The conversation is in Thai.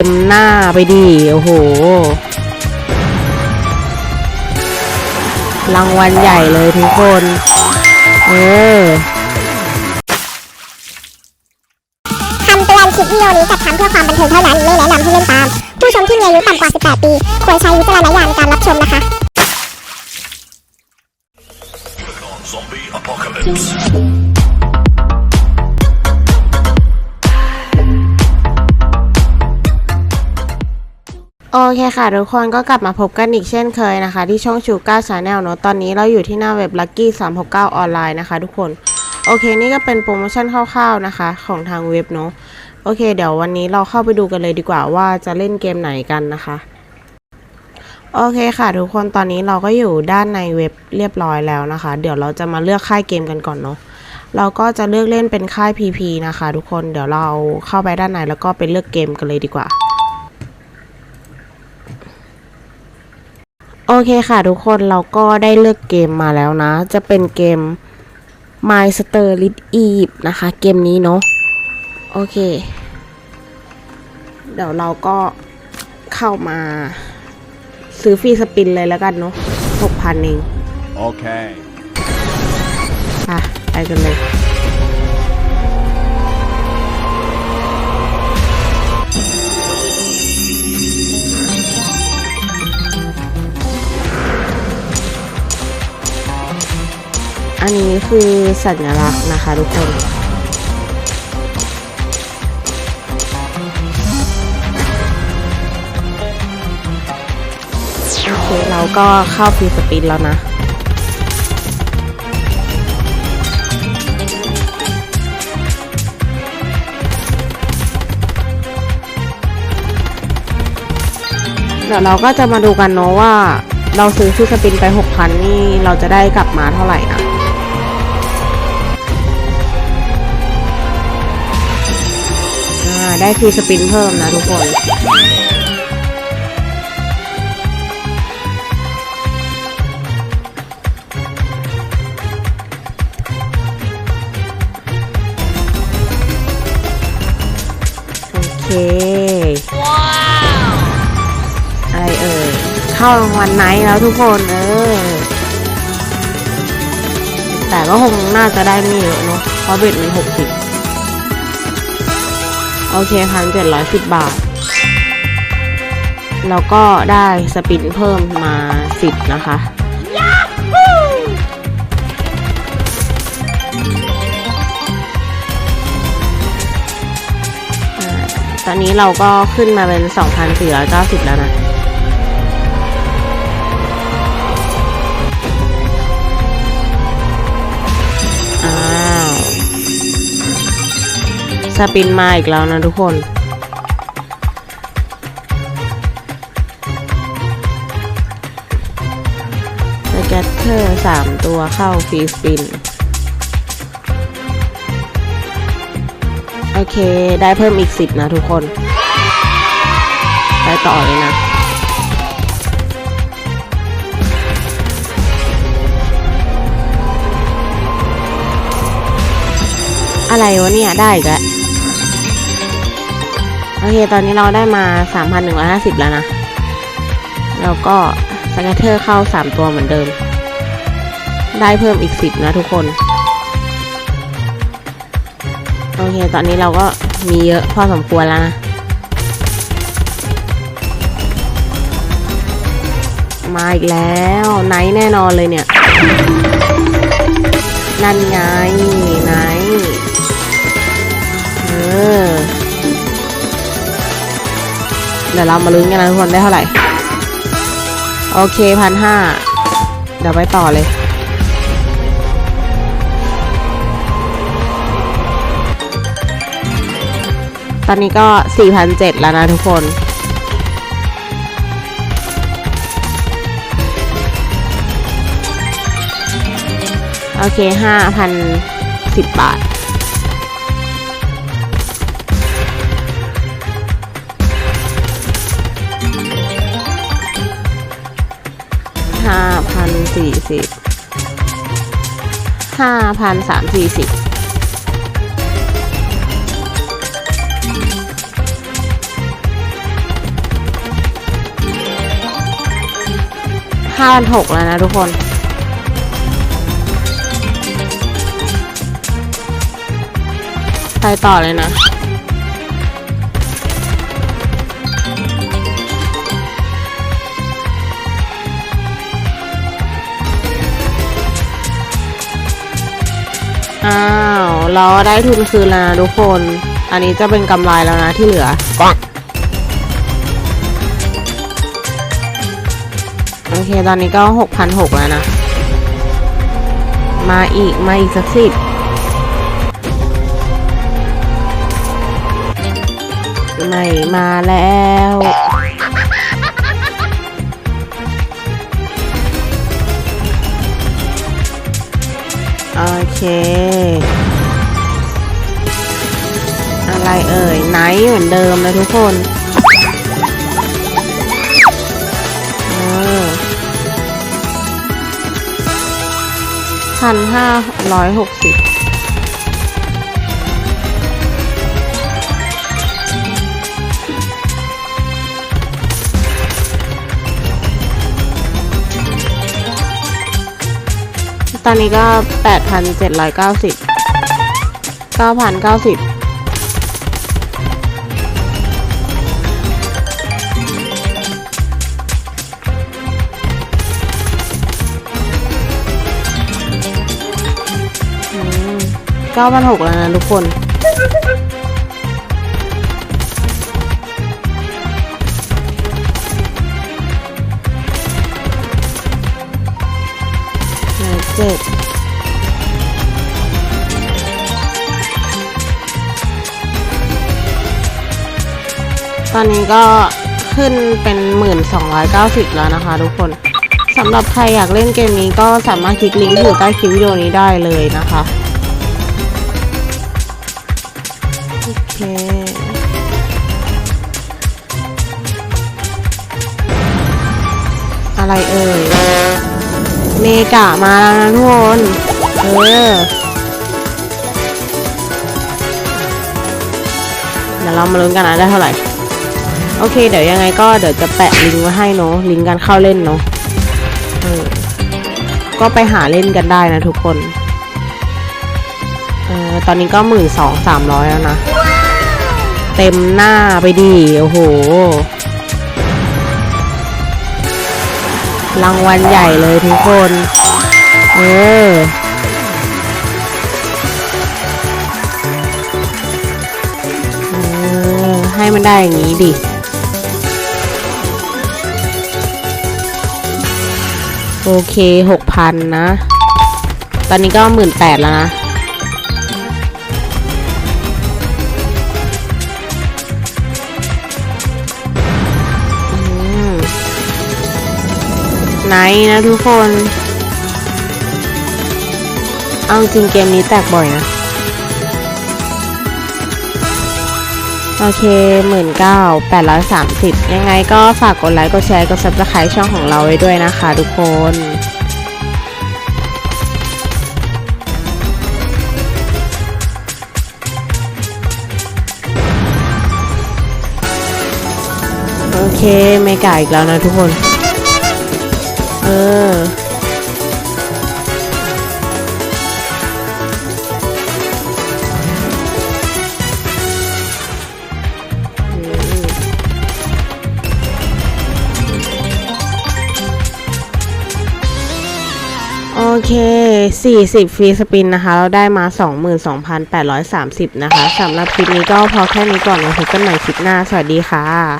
เต็มหน้าไปดิ โอ้โห รางวัลใหญ่เลยทุกคน เออคำเตือนคลิปวิดีโอนี้จัดทำเพื่อความบันเทิงเท่านั้น ไม่แนะนำให้เล่นตาม ผู้ชมที่มีอายุต่ำกว่า 18 ปี ควรใช้วิจารณญาณในการรับชมนะคะ Zombie apocalypse. โอเคค่ะ ทุกคนก็กลับมาพบกันอีกเช่นเคยนะคะ ที่ช่องชูก้าชาแนลเนอะตอนนี้เราอยู่ที่หน้าเว็บ Lucky 369 ออนไลน์นะคะ ทุกคน โอเค นี่ก็เป็นโปรโมชั่นคร่าวๆนะคะ ของทางเว็บเนอะโอเค เดี๋ยววันนี้เราเข้าไปดูกันเลยดีกว่าว่าจะเล่นเกมไหนกันนะคะ โอเคค่ะ ทุกคนตอนนี้เราก็อยู่ด้านในเว็บเรียบร้อยแล้วนะคะ เดี๋ยวเราจะมาเลือกค่ายเกมกันก่อนเนาะเราก็จะเลือกเล่นเป็นค่าย PP นะคะ ทุกคนเดี๋ยวเราเข้าไปด้านในแล้วก็ไปเลือกเกมกันเลยดีกว่า โอเคค่ะทุกคนเราก็ได้เลือกเกมมาแล้วนะ จะเป็นเกม My s t e r l i t Eve นะคะ เกมนี้เนาะโอเค เดี๋ยวเราก็เข้ามา ซื้อฟรีสปินเลยแล้วกันเนาะหกพันเอง Okay. อะ ไปกันเลย คือสัญลักษณ์นะคะทุกคนโอเคเราก็เข้าฟรีสปินแล้วนะเดี๋ยวเราก็จะมาดูกันเนาะว่า เราซื้อฟรีสปินไป 6,000 นี่เราจะได้กลับมาเท่าไหร่นะ ได้ฟรีสปินเพิ่มนะทุกคนโอเคอะไรเอ่ยเข้ารางวัลไหนแล้วทุกคนเออ แต่ก็คงน่าจะได้ไม่เยอะเนอะเพราะเบ็ดมันหกสิบ โอเคพันเจ็ดร้อยสิบบาท แล้วก็ได้สปินเพิ่มมาสิบนะคะตอนนี้เราก็ขึ้นมาเป็น 2,490 แล้วนะ สปินมาอีกแล้วนะทุกคนสแกตเตอร์สามตัวเข้าฟรีสปิน โอเค ได้เพิ่มอีกสิบนะทุกคน ไปต่อเลยนะอะไรวะเนี่ย ได้อีกแล้ว โอเค ตอนนี้เราได้มา 3,150 แล้วนะ แล้วก็สแกเตอร์เข้า 3 ตัวเหมือนเดิม ได้เพิ่มอีก 10 นะทุกคน โอเค ตอนนี้เราก็มีเยอะพอสมควรแล้วนะ มาอีกแล้วไนท์แน่นอนเลยเนี่ย นั่นไงไนท์เออ เดี๋ยวเรามาลุ้นกันนะทุกคนได้เท่าไหร่ โอเคพันห้าเดี๋ยวไปต่อเลย ตอนนี้ก็4,700แล้วนะทุกคนโอเค5,010บาท สี่สิบห้าพันสามสี่สิบห้าพันหกแล้วนะทุกคนไปต่อเลยนะ อ้าวเราได้ทุนคืนแล้วนะทุกคน อันนี้จะเป็นกำไรแล้วนะที่เหลือโอเคตอนนี้ก็หกพันหกแล้วนะ มาอีก มาอีกสักสิบไม่มาแล้วโอเค เอ่ยไนท์เหมือนเดิมเลยทุกคนพันห้าร้อยหกสิบตอนนี้ก็แปดพันเจ็ดร้อยเก้าสิบเก้าพันเก้าสิบ 9,600แล้วนะทุกคน เจ็ดตอนนี้ก็ขึ้นเป็น 1290 แล้วนะคะทุกคนสำหรับใครอยากเล่นเกมนี้ก็สามารถคลิกลิงก์อยู่ใต้คลิปวิดีโอนี้ได้เลยนะคะ เคอะไรเอ่ย เมกะมาแล้วนะทุกคน เออ เดี๋ยวเรามาลุ้นกันนะได้เท่าไหร่ โอเค เดี๋ยวยังไงก็เดี๋ยวจะแปะลิงก์ไว้ให้เนาะ ลิงก์การเข้าเล่นเนาะเออก็ไปหาเล่นกันได้นะทุกคน เออ ตอนนี้ก็หมื่นสองสามร้อยแล้วนะ เต็มหน้าไปดีโอ้โห รางวัลใหญ่เลยทุกคนเออเออให้มันได้อย่างนี้ดิโอเคหกพันนะ ตอนนี้ก็หมื่นแปดแล้วนะ ไนท์นะทุกคน เอาจริงเกมนี้แตกบ่อยนะ โอเคหมื่นเก้าแปดร้อยสามสิบยังไงก็ฝากกดไลค์ กดแชร์ กด subscribe ช่องของเราไว้ด้วยนะคะทุกคนโอเคไม่ไก่าอีกแล้วนะทุกคน ออ โอเค 40 ฟรีสปินนะคะ เราได้มา 22,830 นะคะสำหรับคลิปนี้ก็พอแค่นี้ก่อนไว้พบกันใหม่คลิปหน้า สวัสดีค่ะ